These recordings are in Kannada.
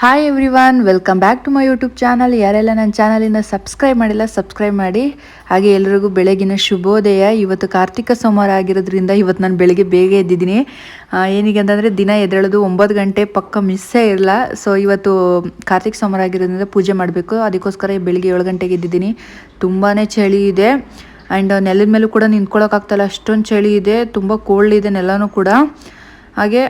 Hi everyone welcome back to my YouTube channel ಯಾರೆಲ್ಲ ನನ್ನ ಚಾನಲಿಂದ ಸಬ್ಸ್ಕ್ರೈಬ್ ಮಾಡಿಲ್ಲ ಸಬ್ಸ್ಕ್ರೈಬ್ ಮಾಡಿ. ಹಾಗೆ ಎಲ್ರಿಗೂ ಬೆಳಗಿನ ಶುಭೋದಯ. ಇವತ್ತು ಕಾರ್ತಿಕ ಸೋಮವಾರ ಆಗಿರೋದ್ರಿಂದ ಇವತ್ತು ನಾನು ಬೆಳಗ್ಗೆ ಬೇಗ ಎದ್ದಿದ್ದೀನಿ. ಏನಿಗೆ ಅಂತಂದರೆ ದಿನ ಎದ್ದೇಳೋದು ಒಂಬತ್ತು ಗಂಟೆ ಪಕ್ಕ ಮಿಸ್ಸೇ ಇರಲ್ಲ. ಸೊ ಇವತ್ತು ಕಾರ್ತಿಕ ಸೋಮವಾರ ಆಗಿರೋದ್ರಿಂದ ಪೂಜೆ ಮಾಡಬೇಕು. ಅದಕ್ಕೋಸ್ಕರ ಬೆಳಗ್ಗೆ ಏಳು ಗಂಟೆಗೆ ಎದ್ದಿದ್ದೀನಿ. ತುಂಬಾ ಚಳಿ ಇದೆ. ಆ್ಯಂಡ್ ನೆಲದ ಮೇಲೂ ಕೂಡ ನಿಂತ್ಕೊಳ್ಳೋಕ್ಕಾಗ್ತಲ್ಲ ಅಷ್ಟೊಂದು ಚಳಿ ಇದೆ. ತುಂಬ ಕೋಲ್ಡ್ ಇದೆ ನೆಲನೂ ಕೂಡ. ಹಾಗೆ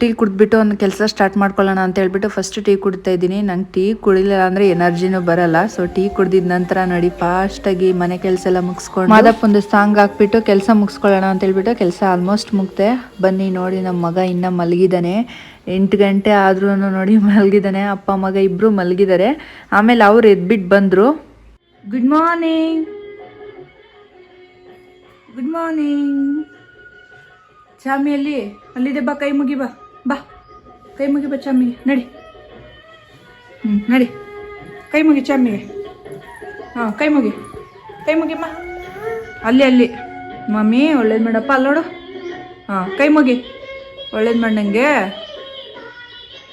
ಟೀ ಕುಡಿದ್ಬಿಟ್ಟು ಒಂದು ಕೆಲಸ ಸ್ಟಾರ್ಟ್ ಮಾಡ್ಕೊಳ್ಳೋಣ ಅಂತ ಹೇಳ್ಬಿಟ್ಟು ಫಸ್ಟ್ ಟೀ ಕುಡಿತಾ ಇದ್ದೀನಿ. ನಂಗೆ ಟೀ ಕುಡಿಲಿಲ್ಲ ಅಂದರೆ ಎನರ್ಜಿನೂ ಬರಲ್ಲ. ಸೊ ಟೀ ಕುಡಿದಿದ ನಂತರ ನೋಡಿ ಫಾಸ್ಟಾಗಿ ಮನೆ ಕೆಲಸ ಎಲ್ಲ ಮುಗಿಸ್ಕೊಂಡು ಮಾದಪ್ಪ ಒಂದು ಸಾಂಗ್ ಹಾಕ್ಬಿಟ್ಟು ಕೆಲಸ ಮುಗಿಸ್ಕೊಳ್ಳೋಣ ಅಂತ ಹೇಳ್ಬಿಟ್ಟು ಕೆಲಸ ಆಲ್ಮೋಸ್ಟ್ ಮುಗ್ದೆ. ಬನ್ನಿ ನೋಡಿ ನಮ್ಮ ಮಗ ಇನ್ನೂ ಮಲಗಿದ್ದಾನೆ ಎಂಟು ಗಂಟೆ ಆದ್ರೂ ನೋಡಿ ಮಲಗಿದ್ದಾನೆ ಅಪ್ಪ ಮಗ ಇಬ್ಬರು ಮಲಗಿದ್ದಾರೆ ಆಮೇಲೆ ಅವ್ರು ಎದ್ಬಿಟ್ಟು ಬಂದರು. ಗುಡ್ ಮಾರ್ನಿಂಗ್ ಗುಡ್ ಮಾರ್ನಿಂಗ್ ಚಾಮಿಯಲ್ಲಿ ಅಲ್ಲಿದೆ ಬಾ, ಕೈ ಮುಗಿ ಬಾ. ಬಾ. ಕೈ ಮುಗಿ ಬಾ ಚಾಮಿಗೆ. ನಡಿ. ಹ್ಞೂ ನಡಿ. ಕೈ ಮುಗಿ ಚಾಮಿಗೆ. ಹಾಂ, ಕೈ ಮುಗಿ. ಕೈ ಮುಗಿಮ್ಮ ಅಲ್ಲಿ ಅಲ್ಲಿ. ಮಮ್ಮಿ, ಒಳ್ಳೇದು ಮಾಡಪ್ಪ ಅಲ್ಲೋಡು ಹಾಂ, ಕೈ ಮುಗಿ. ಒಳ್ಳೇದು ಮಾಡಿ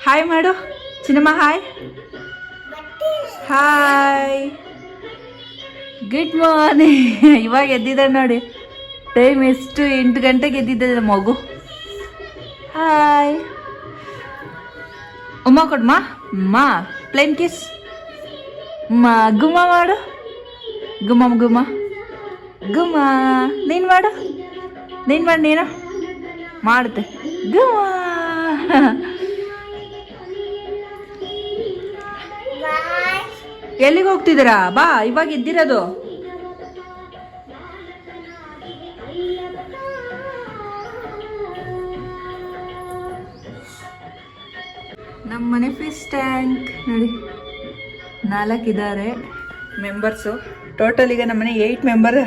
ಹಾಯ್ ಮಾಡು. ಸಿನಿಮಾ ಹಾಯ್ ಹಾಯ್ ಗುಡ್ ಮಾರ್ನಿಂಗ್ ಇವಾಗ ಎದ್ದಿದ್ದಾರೆ ನೋಡಿ. ಟೈಮ್ ಎಷ್ಟು ಎಂಟು ಗಂಟೆಗೆ ಎದ್ದಿದ್ದ ಮಗು. ಹಾಯ್ ಉಮ್ಮ ಕೊಡ್ಮ. ಮಾ ಪ್ಲೇನ್ ಕಿಸ್ ಮಾ ಗುಮ್ಮ ಮಾಡು. ಗುಮ್ಮ ಗುಮ್ಮ. ಗುಮ್ಮ ನೀನು ಮಾಡು. ನೀನು ಮಾಡು ನೀನು. ಮಾಡುತ್ತೆ. ಗುಮ್ಮ. ಎಲ್ಲಿಗೆ ಹೋಗ್ತಿದ್ದೀರಾ? ಬಾ ಇವಾಗ ಎದ್ದಿರೋದು. ನಮ್ಮ ಮನೆ ಫಿಶ್ ಟ್ಯಾಂಕ್ ನೋಡಿ ನಾಲ್ಕಿದ್ದಾರೆ ಮೆಂಬರ್ಸು ಟೋಟಲ್ ಈಗ ನಮ್ಮನೆ ಏಯ್ಟ್ ಮೆಂಬರ್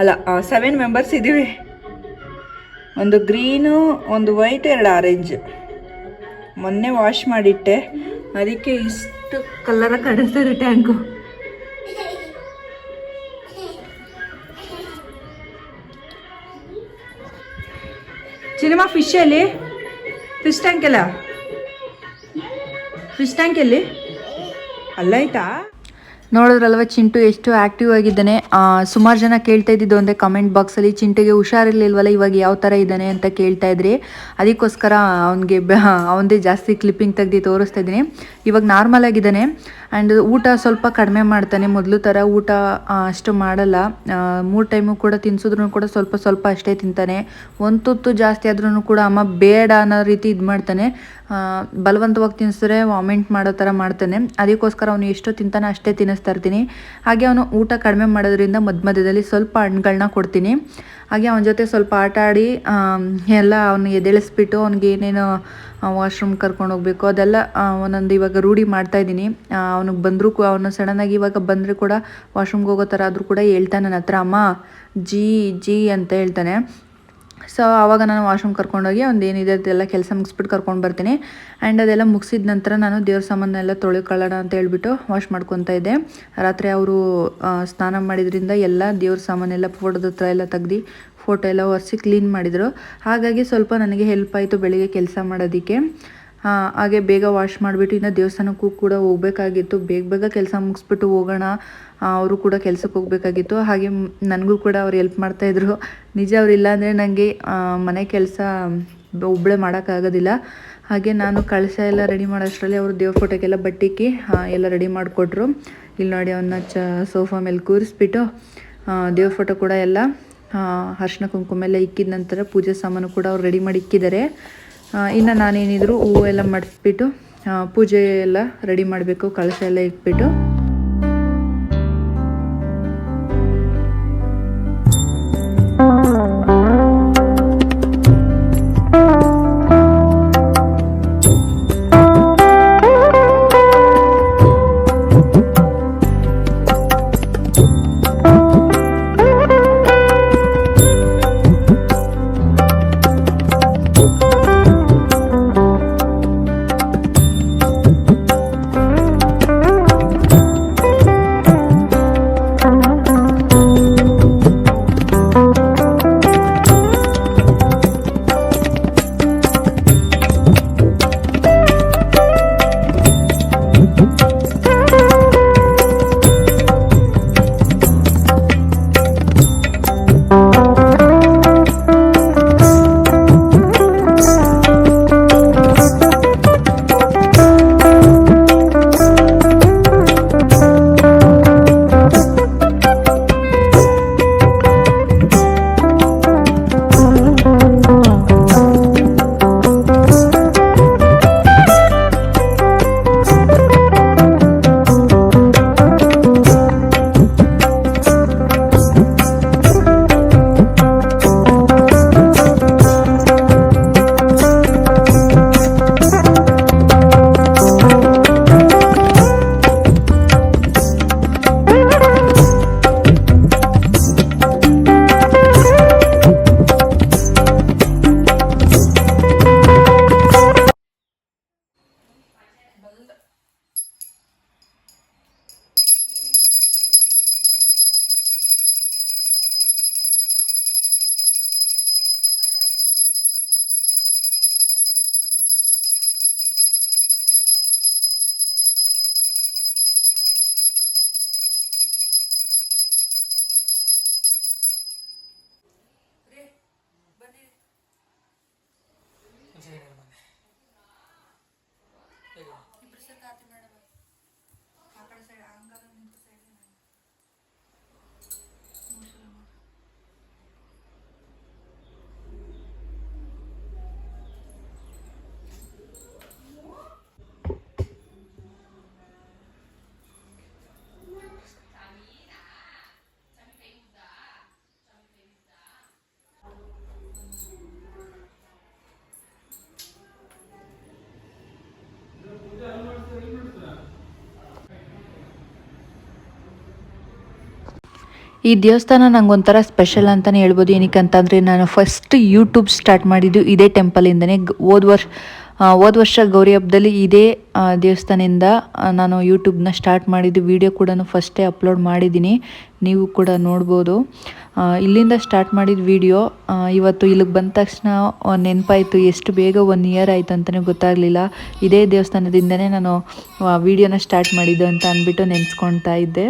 ಅಲ್ಲ ಸೆವೆನ್ ಮೆಂಬರ್ಸ್ ಇದ್ದೀವಿ. ಒಂದು ಗ್ರೀನು ಒಂದು ವೈಟ್ ಎರಡು ಆರೆಂಜ್ ಮೊನ್ನೆ ವಾಶ್ ಮಾಡಿಟ್ಟೆ. ಅದಕ್ಕೆ ಇಷ್ಟು ಕಲರ ಕಾಣಿಸ್ತಾರೆ ಟ್ಯಾಂಕು ಸಿನಿಮಾ ಫಿಶ್ ಅಲ್ಲಿ? ಫಿಶ್ ಟ್ಯಾಂಕ್ ಎಲ್ಲ ಫಿಶ್ ಟ್ಯಾಂಕ್ ಎಲ್ಲಿ? ಅಲ್ಲೈತಾ ನೋಡಿದ್ರಲ್ವ, ಚಿಂಟು ಎಷ್ಟು ಆ್ಯಕ್ಟಿವ್ ಆಗಿದ್ದಾನೆ. ಸುಮಾರು ಜನ ಕೇಳ್ತಾ ಇದ್ದಿದ್ದು ಒಂದೇ ಕಮೆಂಟ್ ಬಾಕ್ಸಲ್ಲಿ ಚಿಂಟುಗೆ ಹುಷಾರಿರ್ಲಿಲ್ವಲ್ಲ, ಇವಾಗ ಯಾವ ಥರ ಇದ್ದಾನೆ ಅಂತ ಕೇಳ್ತಾ ಇದ್ರಿ. ಅದಕ್ಕೋಸ್ಕರ ಅವನಿಗೆ ಅವನದೇ ಜಾಸ್ತಿ ಕ್ಲಿಪ್ಪಿಂಗ್ ತೆಗ್ದು ತೋರಿಸ್ತಾ ಇದ್ದೀನಿ. ಇವಾಗ ನಾರ್ಮಲ್ ಆಗಿದ್ದಾನೆ. ಆ್ಯಂಡ್ ಊಟ ಸ್ವಲ್ಪ ಕಡಿಮೆ ಮಾಡ್ತಾನೆ. ಮೊದಲು ಥರ ಊಟ ಅಷ್ಟು ಮಾಡಲ್ಲ. ಮೂರು ಟೈಮು ಕೂಡ ತಿನ್ಸಿದ್ರು ಕೂಡ ಸ್ವಲ್ಪ ಸ್ವಲ್ಪ ಅಷ್ಟೇ ತಿಂತಾನೆ. ಒಂದು ತುತ್ತು ಜಾಸ್ತಿ ಆದ್ರೂ ಕೂಡ ಅಮ್ಮ ಬೇಡ ಅನ್ನೋ ರೀತಿ ಇದು ಮಾಡ್ತಾನೆ. ಬಲವಂತವಾಗಿ ತಿನ್ಸಿದ್ರೆ ವಾಮಿಂಟ್ ಮಾಡೋ ಥರ ಮಾಡ್ತಾನೆ. ಅದಕ್ಕೋಸ್ಕರ ಅವನು ಎಷ್ಟು ತಿಂತಾನೆ ಅಷ್ಟೇ ತಿನ್ನಿಸ್ತಾ ಇರ್ತೀನಿ. ಹಾಗೆ ಅವನು ಊಟ ಕಡಿಮೆ ಮಾಡೋದ್ರಿಂದ ಮಧ್ಯ ಮಧ್ಯದಲ್ಲಿ ಸ್ವಲ್ಪ ಹಣ್ಣುಗಳನ್ನ ಕೊಡ್ತೀನಿ. ಹಾಗೆ ಅವನ ಜೊತೆ ಸ್ವಲ್ಪ ಆಟ ಆಡಿ ಎಲ್ಲ ಅವನು ಎದೆಳಿಸ್ಬಿಟ್ಟು ಅವ್ನಿಗೆ ಏನೇನು ವಾಶ್ರೂಮ್ ಕರ್ಕೊಂಡು ಹೋಗ್ಬೇಕು. ಅದೆಲ್ಲ ಒಂದೊಂದು ಇವಾಗ ರೂಢಿ ಮಾಡ್ತಾ ಇದ್ದೀನಿ. ಅವನಿಗೆ ಬಂದರೂ ಅವನು ಸಡನ್ನಾಗಿ ಇವಾಗ ಬಂದರೆ ಕೂಡ ವಾಶ್ರೂಮ್ಗೆ ಹೋಗೋ ಥರ ಆದರೂ ಕೂಡ ಹೇಳ್ತಾನೆ ನನ್ನ ಹತ್ರ, ಅಮ್ಮ, ಜಿ ಜಿ ಅಂತ ಹೇಳ್ತಾನೆ. ಸೊ ಆವಾಗ ನಾನು ವಾಶ್ರೂಮ್ ಕರ್ಕೊಂಡೋಗಿ ಒಂದು ಏನಿದೆ ಅದೆಲ್ಲ ಕೆಲಸ ಮುಗಿಸ್ಬಿಟ್ಟು ಕರ್ಕೊಂಡು ಬರ್ತೀನಿ. ಆ್ಯಂಡ್ ಅದೆಲ್ಲ ಮುಗಿಸಿದ ನಂತರ ನಾನು ದೇವ್ರ ಸಾಮಾನೆಲ್ಲ ತೊಳ್ಕೊಳ್ಳೋಣ ಅಂತ ಹೇಳ್ಬಿಟ್ಟು ವಾಶ್ ಮಾಡ್ಕೊತಾ ಇದ್ದೆ. ರಾತ್ರಿ ಅವರು ಸ್ನಾನ ಮಾಡಿದ್ರಿಂದ ಎಲ್ಲ ದೇವ್ರ ಸಾಮಾನೆಲ್ಲ ಫೋಟೋದ ಹತ್ರ ಎಲ್ಲ ತೆಗ್ದು ಫೋಟೋ ಎಲ್ಲ ಒರೆಸಿ ಕ್ಲೀನ್ ಮಾಡಿದರು. ಹಾಗಾಗಿ ಸ್ವಲ್ಪ ನನಗೆ ಹೆಲ್ಪ್ ಆಯಿತು ಬೆಳಿಗ್ಗೆ ಕೆಲಸ ಮಾಡೋದಕ್ಕೆ. ಹಾಗೆ ಬೇಗ ವಾಶ್ ಮಾಡಿಬಿಟ್ಟು ಇನ್ನು ದೇವಸ್ಥಾನಕ್ಕೂ ಕೂಡ ಹೋಗಬೇಕಾಗಿತ್ತು. ಬೇಗ ಬೇಗ ಕೆಲಸ ಮುಗಿಸ್ಬಿಟ್ಟು ಹೋಗೋಣ. ಅವರು ಕೂಡ ಕೆಲಸಕ್ಕೆ ಹೋಗಬೇಕಾಗಿತ್ತು. ಹಾಗೆ ನನಗೂ ಕೂಡ ಅವ್ರು ಹೆಲ್ಪ್ ಮಾಡ್ತಾಯಿದ್ರು ನಿಜ ಅವ್ರು ಇಲ್ಲ ಅಂದರೆ ನನಗೆ ಮನೆ ಕೆಲಸ ಒಬ್ಬಳೆ ಮಾಡೋಕ್ಕಾಗೋದಿಲ್ಲ. ಹಾಗೆ ನಾನು ಕಳಸ ಎಲ್ಲ ರೆಡಿ ಮಾಡೋಷ್ಟರಲ್ಲಿ ಅವರು ದೇವ್ರ ಫೋಟೋಕ್ಕೆಲ್ಲ ಬಟ್ಟಿಕ್ಕಿ ಎಲ್ಲ ರೆಡಿ ಮಾಡಿಕೊಟ್ರು. ಇಲ್ಲಿ ನೋಡಿ ಅವನ್ನ ಚ ಸೋಫಾ ಮೇಲೆ ಕೂರಿಸ್ಬಿಟ್ಟು ದೇವ್ರ ಫೋಟೋ ಕೂಡ ಎಲ್ಲ. ಅರ್ಶಿನ ಕುಂಕುಮ ಎಲ್ಲ ಇಕ್ಕಿದ ನಂತರ ಪೂಜೆ ಸಾಮಾನು ಕೂಡ ಅವ್ರು ರೆಡಿ ಮಾಡಿ ಇಕ್ಕಿದ್ದಾರೆ. ಇನ್ನು ನಾನೇನಿದ್ರು ಹೂವು ಎಲ್ಲ ಮಾಡಿಸ್ಬಿಟ್ಟು ಪೂಜೆ ಎಲ್ಲ ರೆಡಿ ಮಾಡಬೇಕು, ಕಳಶ ಎಲ್ಲ ಇಟ್ಬಿಟ್ಟು. ಈ ದೇವಸ್ಥಾನ ನಂಗೆ ಒಂಥರ ಸ್ಪೆಷಲ್ ಅಂತಲೇ ಹೇಳ್ಬೋದು. ಏನಕ್ಕೆ ಅಂತಂದರೆ ನಾನು ಫಸ್ಟ್ ಯೂಟ್ಯೂಬ್ ಸ್ಟಾರ್ಟ್ ಮಾಡಿದ್ದು ಇದೇ ಟೆಂಪಲಿಂದನೇ ಹೋದ ವರ್ಷ ಹೋದ ವರ್ಷ ಗೌರಿ ಹಬ್ಬದಲ್ಲಿ ಇದೇ ದೇವಸ್ಥಾನದಿಂದ ನಾನು ಯೂಟ್ಯೂಬ್ನ ಸ್ಟಾರ್ಟ್ ಮಾಡಿದ್ದು. ವಿಡಿಯೋ ಕೂಡ ಫಸ್ಟೇ ಅಪ್ಲೋಡ್ ಮಾಡಿದ್ದೀನಿ. ನೀವು ಕೂಡ ನೋಡ್ಬೋದು. ಇಲ್ಲಿಂದ ಸ್ಟಾರ್ಟ್ ಮಾಡಿದ ವಿಡಿಯೋ ಇವತ್ತು ಇಲ್ಲಿಗೆ ಬಂದ ತಕ್ಷಣ ನೆನಪಾಯಿತು ಎಷ್ಟು ಬೇಗ ಒನ್ ಇಯರ್ ಆಯಿತು ಅಂತಲೇ ಗೊತ್ತಾಗಲಿಲ್ಲ. ಇದೇ ದೇವಸ್ಥಾನದಿಂದನೇ ನಾನು ವಿಡಿಯೋನ ಸ್ಟಾರ್ಟ್ ಮಾಡಿದ್ದು ಅಂತ ಅಂದ್ಬಿಟ್ಟು ನೆನೆಸ್ಕೊಳ್ತಾ ಇದ್ದೆ.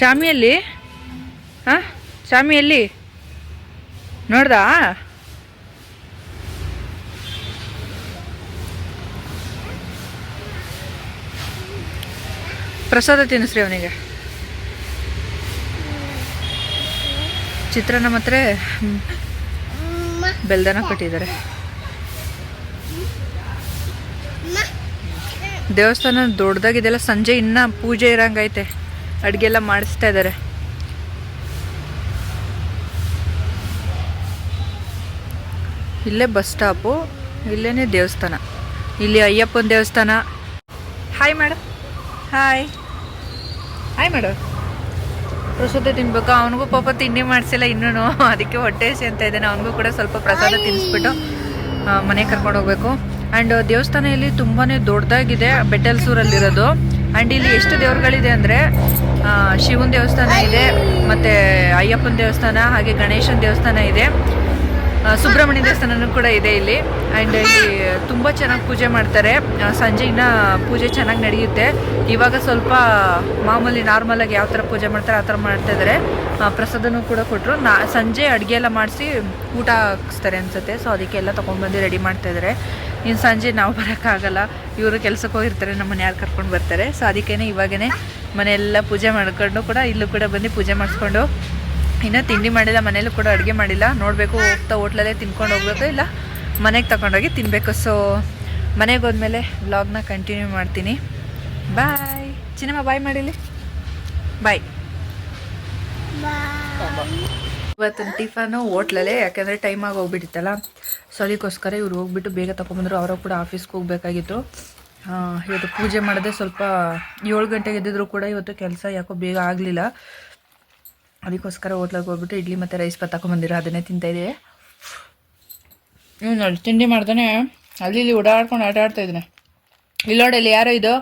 ಚಾಮಿಯಲ್ಲಿ? ಹಾಂ? ಚಾಮಿಯಲ್ಲಿ? ನೋಡ್ದಾ? ಪ್ರಸಾದ ತಿನ್ನಿಸ್ರಿ ಅವನಿಗೆ. ಚಿತ್ರಾನ್ನ ಮಾತ್ರ ಬೆಲ್ದನ ಕೊಟ್ಟಿದ್ದಾರೆ. ದೇವಸ್ಥಾನ ದೊಡ್ಡದಾಗಿದೆಲ್ಲ ಸಂಜೆ ಇನ್ನ ಪೂಜೆ ಇರಂಗೈತೆ. ಅಡುಗೆ ಎಲ್ಲ ಮಾಡಿಸ್ತಾ ಇದ್ದಾರೆ. ಇಲ್ಲೇ ಬಸ್ ಸ್ಟಾಪು ಇಲ್ಲೇ ದೇವಸ್ಥಾನ. ಇಲ್ಲಿ ಅಯ್ಯಪ್ಪನ ದೇವಸ್ಥಾನ. Hi madam hi hi madam ಪ್ರಸಾದ ತಿನ್ಬೇಕು? ಅವನಿಗೂ ಪಾಪ ತಿಂಡಿ ಮಾಡಿಸಿಲ್ಲ ಇನ್ನೂ ಅದಕ್ಕೆ ಹೊಟ್ಟೆ ಹಸಿ ಅಂತ ಇದ್ದಾನೆ. ಅವನಿಗೂ ಕೂಡ ಸ್ವಲ್ಪ ಪ್ರಸಾದ ತಿನ್ನಿಸ್ಬಿಟ್ಟು ಮನೆಗೆ ಕರ್ಕೊಂಡು ಹೋಗ್ಬೇಕು. ಆ್ಯಂಡ್ ದೇವಸ್ಥಾನ ಇಲ್ಲಿ ತುಂಬಾ ದೊಡ್ಡದಾಗಿದೆ ಬೆಟ್ಟಲ್ಸೂರಲ್ಲಿರೋದು. ಆ್ಯಂಡ್ ಇಲ್ಲಿ ಎಷ್ಟು ದೇವ್ರುಗಳಿದೆ ಅಂದರೆ ಶಿವನ ದೇವಸ್ಥಾನ ಇದೆ ಮತ್ತು ಅಯ್ಯಪ್ಪನ ದೇವಸ್ಥಾನ ಹಾಗೆ ಗಣೇಶನ ದೇವಸ್ಥಾನ ಇದೆ. ಸುಬ್ರಹ್ಮಣ್ಯ ದೇವಸ್ಥಾನನೂ ಕೂಡ ಇದೆ ಇಲ್ಲಿ. ಆ್ಯಂಡ್ ಇಲ್ಲಿ ತುಂಬ ಚೆನ್ನಾಗಿ ಪೂಜೆ ಮಾಡ್ತಾರೆ. ಸಂಜೆ ಪೂಜೆ ಚೆನ್ನಾಗಿ ನಡೆಯುತ್ತೆ. ಇವಾಗ ಸ್ವಲ್ಪ ಮಾಮೂಲಿ ನಾರ್ಮಲಾಗಿ ಯಾವ ಥರ ಪೂಜೆ ಮಾಡ್ತಾರೆ ಆ ಥರ ಮಾಡ್ತಾ ಇದ್ದಾರೆ ಪ್ರಸಾದನೂ ಕೂಡ ಕೊಟ್ಟರು ನಾ, ಸಂಜೆ ಅಡುಗೆ ಎಲ್ಲ ಮಾಡಿಸಿ ಊಟ ಹಾಕಿಸ್ತಾರೆ ಅನ್ಸುತ್ತೆ. ಸೊ ಅದಕ್ಕೆಲ್ಲ ತೊಗೊಂಡ್ಬಂದು ರೆಡಿ ಮಾಡ್ತಾಯಿದ್ದಾರೆ ಇನ್ನು ಸಂಜೆ ನಾವು ಬರೋಕ್ಕಾಗಲ್ಲ. ಇವರು ಕೆಲಸಕ್ಕೆ ಹೋಗಿರ್ತಾರೆ ನಮ್ಮನ್ನ ಯಾರು ಕರ್ಕೊಂಡು ಬರ್ತಾರೆ. ಸೊ ಅದಕ್ಕೇ ಇವಾಗೇ ಮನೆಯೆಲ್ಲ ಪೂಜೆ ಮಾಡ್ಕೊಂಡು ಕೂಡ ಇಲ್ಲೂ ಕೂಡ ಬಂದು ಪೂಜೆ ಮಾಡಿಸ್ಕೊಂಡು ಇನ್ನೂ ತಿಂಡಿ ಮಾಡಿಲ್ಲ, ಮನೇಲೂ ಕೂಡ ಅಡುಗೆ ಮಾಡಿಲ್ಲ. ನೋಡಬೇಕು, ಹೋಗ್ತಾ ಹೋಟ್ಲಲ್ಲೇ ತಿನ್ಕೊಂಡು ಹೋಗ್ಬೇಕು, ಇಲ್ಲ ಮನೆಗೆ ತಗೊಂಡೋಗಿ ತಿನ್ನಬೇಕು ಸೊ ಮನೆಗೆ ಹೋದ್ಮೇಲೆ ವ್ಲಾಗ್ನ ಕಂಟಿನ್ಯೂ ಮಾಡ್ತೀನಿ. ಬಾಯ್ ಚಿನ್ನಮ್ಮ ಬಾಯ್ ಮಾಡಿಲಿ ಬಾಯ್ ಇವತ್ತು ಟಿಫನು ಹೋಟ್ಲಲ್ಲೇ, ಯಾಕೆಂದರೆ ಟೈಮ್ ಆಗಿ ಹೋಗ್ಬಿಟ್ಟಿತ್ತಲ್ಲ. ಸೊ ಅದಕ್ಕೋಸ್ಕರ ಇವ್ರು ಹೋಗ್ಬಿಟ್ಟು ಬೇಗ ತೊಗೊಂಬಂದ್ರು ಅವರು ಕೂಡ ಆಫೀಸ್ಗೆ ಹೋಗ್ಬೇಕಾಗಿತ್ತು. ಇವತ್ತು ಪೂಜೆ ಮಾಡೋದೇ ಸ್ವಲ್ಪ ಏಳು ಗಂಟೆಗೆ ಎದ್ದಿದ್ರು ಕೂಡ ಇವತ್ತು ಕೆಲಸ ಯಾಕೋ ಬೇಗ ಆಗಲಿಲ್ಲ. ಅದಕ್ಕೋಸ್ಕರ ಹೋಟ್ಲಗೆ ಹೋಗ್ಬಿಟ್ಟು ಇಡ್ಲಿ ಮತ್ತು ರೈಸ್ ಪತ್ ಹಾಕೊಂಬಂದಿರೋ ಅದನ್ನೇ ತಿಂತಾಯಿದ್ದೆ ಇವ್ನು ನೋಡಿ ತಿಂಡಿ ಮಾಡ್ತಾನೆ ಅಲ್ಲಿ ಇಲ್ಲಿ ಓಡಾಡ್ಕೊಂಡು ಆಟ ಆಡ್ತಾ ಇದ್ದಾನೆ. ಇಲ್ಲಿ ನೋಡಿ ಇಲ್ಲಿ ಯಾರೋ ಇದು?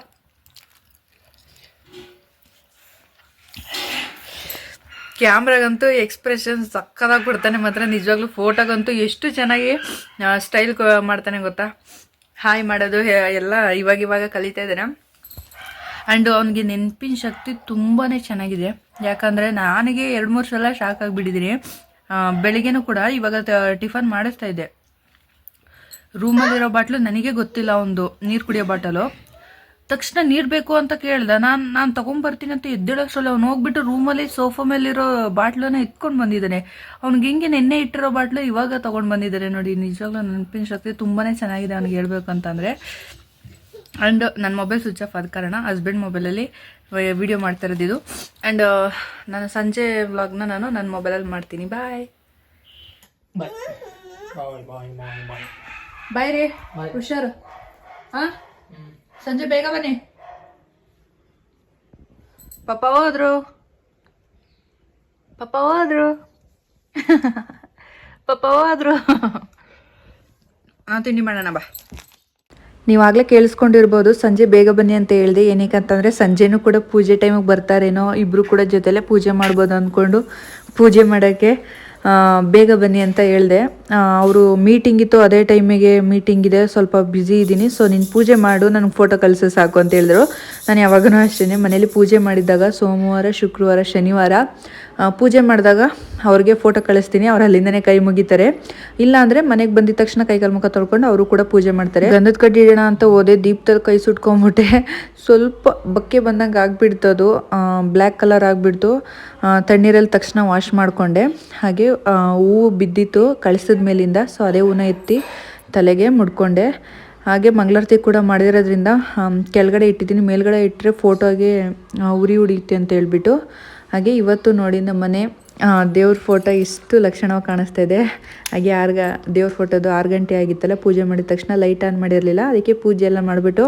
ಕ್ಯಾಮ್ರಾಗಂತೂ ಎಕ್ಸ್ಪ್ರೆಷನ್ ಸಕ್ಕದಾಗಿ ಕೊಡ್ತಾನೆ ಮಾತ್ರ ನಿಜವಾಗ್ಲೂ ಫೋಟೋಗಂತೂ ಎಷ್ಟು ಚೆನ್ನಾಗಿ ಸ್ಟೈಲ್ ಮಾಡ್ತಾನೆ ಗೊತ್ತಾ? ಹಾಯ್ ಮಾಡೋದು ಎಲ್ಲ ಇವಾಗ ಇವಾಗ ಕಲಿತಾ ಇದ್ದಾನೆ. ಆ್ಯಂಡ್ ಅವನಿಗೆ ನೆನಪಿನ ಶಕ್ತಿ ತುಂಬಾ ಚೆನ್ನಾಗಿದೆ. ಯಾಕಂದರೆ ನನಗೆ ಎರಡು ಮೂರು ಸಲ ಶಾಕ್ ಆಗಿಬಿಟ್ಟಿದ್ದೀನಿ. ಬೆಳಿಗ್ಗೆನೂ ಕೂಡ ಇವಾಗ ಟಿಫನ್ ಮಾಡಿಸ್ತಾ ಇದ್ದೆ. ರೂಮಲ್ಲಿರೋ ಬಾಟ್ಲು ನನಗೆ ಗೊತ್ತಿಲ್ಲ ಒಂದು, ನೀರು ಕುಡಿಯೋ ಬಾಟಲು. ತಕ್ಷಣ ನೀರು ಬೇಕು ಅಂತ ಕೇಳ್ದೆ. ನಾನು ನಾನು ತೊಗೊಂಬರ್ತೀನಿ ಅಂತ ಎದ್ದೇಳೋಷ್ಟ್ರಲ್ಲಿ ಅವ್ನು ಹೋಗ್ಬಿಟ್ಟು ರೂಮಲ್ಲಿ ಸೋಫಾ ಮೇಲಿರೋ ಬಾಟ್ಲನ್ನ ಇಟ್ಕೊಂಡು ಬಂದಿದ್ದಾನೆ. ಅವ್ನಿಗೆ ಹಿಂಗೆ ನೆನ್ನೆ ಇಟ್ಟಿರೋ ಬಾಟ್ಲು ಇವಾಗ ತೊಗೊಂಡು ಬಂದಿದ್ದಾರೆ ನೋಡಿ. ನಿಜವಾಗ್ಲೂ ನೆನಪಿನ ಶಕ್ತಿ ತುಂಬಾ ಚೆನ್ನಾಗಿದೆ ಅವ್ನಿಗೆ ಹೇಳ್ಬೇಕು ಅಂತಂದರೆ ಆ್ಯಂಡ್ ನನ್ನ ಮೊಬೈಲ್ ಸ್ವಿಚ್ ಆಫ್ ಆದ ಕಾರಣ ಹಸ್ಬೆಂಡ್ ಮೊಬೈಲಲ್ಲಿ ವಿಡಿಯೋ ಮಾಡ್ತಾ ಇರೋದಿದು ಆ್ಯಂಡ್ ನಾನು ಸಂಜೆ ವ್ಲಾಗ್ನ ನಾನು ನನ್ನ ಮೊಬೈಲಲ್ಲಿ ಮಾಡ್ತೀನಿ. ಬಾಯ್. ಬಾಯ್ ರೀ. ಹುಷಾರು. ಹಾಂ? ಸಂಜೆ ಬೇಗ ಬನ್ನಿ. ಪಪ್ಪ ಹೋದ್ರು ಪಪ್ಪ ಹೋದ್ರು ಪಪ್ಪ ಹೋದ್ರು ಹಾಂ ತಿಂಡಿ ಮಾಡೋಣ ಬಾ. ನೀವಾಗಲೇ ಕೇಳಿಸ್ಕೊಂಡಿರ್ಬೋದು, ಸಂಜೆ ಬೇಗ ಬನ್ನಿ ಅಂತ ಹೇಳಿದೆ. ಏನಕ್ಕೆ ಅಂತಂದರೆ, ಸಂಜೆನೂ ಕೂಡ ಪೂಜೆ ಟೈಮಿಗೆ ಬರ್ತಾರೇನೋ ಇಬ್ಬರು ಕೂಡ ಜೊತೆಲೇ ಪೂಜೆ ಮಾಡ್ಬೋದು ಅಂದ್ಕೊಂಡು ಪೂಜೆ ಮಾಡೋಕ್ಕೆ ಬೇಗ ಬನ್ನಿ ಅಂತ ಹೇಳಿದೆ. ಅವರು ಮೀಟಿಂಗ್ ಇತ್ತು, ಅದೇ ಟೈಮಿಗೆ ಮೀಟಿಂಗ್ ಇದೆ. ಸ್ವಲ್ಪ ಬ್ಯುಸಿ ಇದ್ದೀನಿ. ಸೊ ನೀನು ಪೂಜೆ ಮಾಡು, ನನಗೆ ಫೋಟೋ ಕಳಿಸು ಸಾಕು ಅಂತ ಹೇಳಿದ್ರು. ನಾನು ಯಾವಾಗಲೂ ಅಷ್ಟೇ ಮನೇಲಿ ಪೂಜೆ ಮಾಡಿದ್ದಾಗ ಸೋಮವಾರ, ಶುಕ್ರವಾರ, ಶನಿವಾರ ಪೂಜೆ ಮಾಡಿದಾಗ ಅವ್ರಿಗೆ ಫೋಟೋ ಕಳಿಸ್ತೀನಿ. ಅವ್ರು ಅಲ್ಲಿಂದನೇ ಕೈ ಮುಗಿತಾರೆ. ಇಲ್ಲ ಅಂದರೆ ಮನೆಗೆ ಬಂದಿದ ತಕ್ಷಣ ಕೈಕಾಲು ಮುಖ ತೊಳ್ಕೊಂಡು ಅವರು ಕೂಡ ಪೂಜೆ ಮಾಡ್ತಾರೆ. ಗಂಧದ ಕಡ್ಡಿ ಇಡೋಣ ಅಂತ ಓದೆ ದೀಪದಲ್ಲಿ ಕೈ ಸುಟ್ಕೊಂಬಿಟ್ಟೆ. ಸ್ವಲ್ಪ ಬಕ್ಕೆ ಬಂದಂಗೆ ಆಗಿಬಿಡ್ತು ಅದು. ಬ್ಲ್ಯಾಕ್ ಕಲರ್ ಆಗಿಬಿಡ್ತು. ತಣ್ಣೀರಲ್ಲಿ ತಕ್ಷಣ ವಾಶ್ ಮಾಡಿಕೊಂಡೆ. ಹಾಗೆ ಹೂವು ಬಿದ್ದಿತ್ತು ಕಳಿಸಿದ ಮೇಲಿಂದ ಸೊ ಅದೇ ಹೂನ ಎತ್ತಿ ತಲೆಗೆ ಮುಡ್ಕೊಂಡೆ. ಹಾಗೆ ಮಂಗಳಾರತಿ ಕೂಡ ಮಾಡಿರೋದ್ರಿಂದ ಕೆಳಗಡೆ ಇಟ್ಟಿದ್ದೀನಿ. ಮೇಲ್ಗಡೆ ಇಟ್ಟರೆ ಫೋಟೋಗೆ ಉರಿ ಉಡಿಯುತ್ತೆ ಅಂತ ಹೇಳ್ಬಿಟ್ಟು. ಹಾಗೆ ಇವತ್ತು ನೋಡಿ ನಮ್ಮ ಮನೆ ದೇವ್ರ ಫೋಟೋ ಇಷ್ಟು ಲಕ್ಷಣವಾಗಿ ಕಾಣಿಸ್ತಾ ಇದೆ. ಹಾಗೆ ಆರು ಗ ದೇವ್ರ ಫೋಟೋದು ಆರು ಗಂಟೆ ಆಗಿತ್ತಲ್ಲ, ಪೂಜೆ ಮಾಡಿದ ತಕ್ಷಣ ಲೈಟ್ ಆನ್ ಮಾಡಿರಲಿಲ್ಲ. ಅದಕ್ಕೆ ಪೂಜೆ ಎಲ್ಲ ಮಾಡಿಬಿಟ್ಟು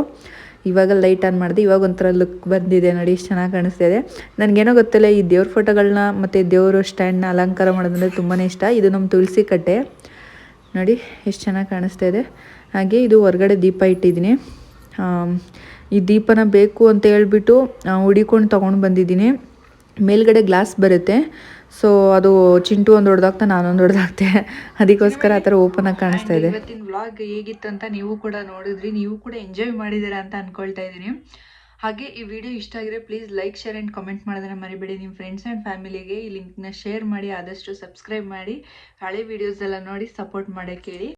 ಇವಾಗ ಲೈಟ್ ಆನ್ ಮಾಡಿದೆ, ಇವಾಗ ಒಂಥರ ಲುಕ್ ಬಂದಿದೆ ನೋಡಿ ಎಷ್ಟು ಚೆನ್ನಾಗಿ ಕಾಣಿಸ್ತಾ ಇದೆ. ನನಗೇನೋ ಗೊತ್ತಿಲ್ಲ, ಈ ದೇವ್ರ ಫೋಟೋಗಳನ್ನ ಮತ್ತು ದೇವರು ಸ್ಟ್ಯಾಂಡ್ನ ಅಲಂಕಾರ ಮಾಡೋದಂದ್ರೆ ತುಂಬಾ ಇಷ್ಟ. ಇದು ನಮ್ಮ ತುಳಸಿ ಕಟ್ಟೆ. ನೋಡಿ ಎಷ್ಟು ಚೆನ್ನಾಗಿ ಕಾಣಿಸ್ತಾ ಇದೆ. ಹಾಗೆ ಇದು ಹೊರಗಡೆ ದೀಪ ಇಟ್ಟಿದ್ದೀನಿ. ಈ ದೀಪನ ಬೇಕು ಅಂತ ಹೇಳ್ಬಿಟ್ಟು ಹುಡಿಕೊಂಡು ತೊಗೊಂಡು ಬಂದಿದ್ದೀನಿ. ಮೇಲ್ಗಡೆ ಗ್ಲಾಸ್ ಬರುತ್ತೆ. ಸೊ ಅದು ಚಿಂಟು ಒಂದು ಹೊಡೆದಾಗ್ತಾ ನಾನೊಂದು ಹೊಡೆದಾಗ್ತೆ ಅದಕ್ಕೋಸ್ಕರ ಆ ಥರ ಓಪನ್ ಆಗಿ ಕಾಣಿಸ್ತಾ ಇದೆ. ಇವತ್ತಿನ ವ್ಲಾಗ್ ಹೇಗಿತ್ತು ಅಂತ ನೀವು ಕೂಡ ನೋಡಿದ್ರಿ. ನೀವು ಕೂಡ ಎಂಜಾಯ್ ಮಾಡಿದ್ದೀರಾ ಅಂತ ಅನ್ಕೊಳ್ತಾ ಇದ್ದೀನಿ. ಹಾಗೆ ಈ ವಿಡಿಯೋ ಇಷ್ಟ ಆಗಿದ್ರೆ please like share and comment ಮಾಡಿದ್ರೆ ಮರಿಬೇಡಿ. ನಿಮ್ಮ ಫ್ರೆಂಡ್ಸ್ ಆ್ಯಂಡ್ ಫ್ಯಾಮಿಲಿಗೆ ಈ ಲಿಂಕ್ನ ಶೇರ್ ಮಾಡಿ, ಆದಷ್ಟು ಸಬ್ಸ್ಕ್ರೈಬ್ ಮಾಡಿ. ಹಳೆ ವೀಡಿಯೋಸ್ ಎಲ್ಲ ನೋಡಿ ಸಪೋರ್ಟ್ ಮಾಡೋಕ್ಕೆ ಹೇಳಿ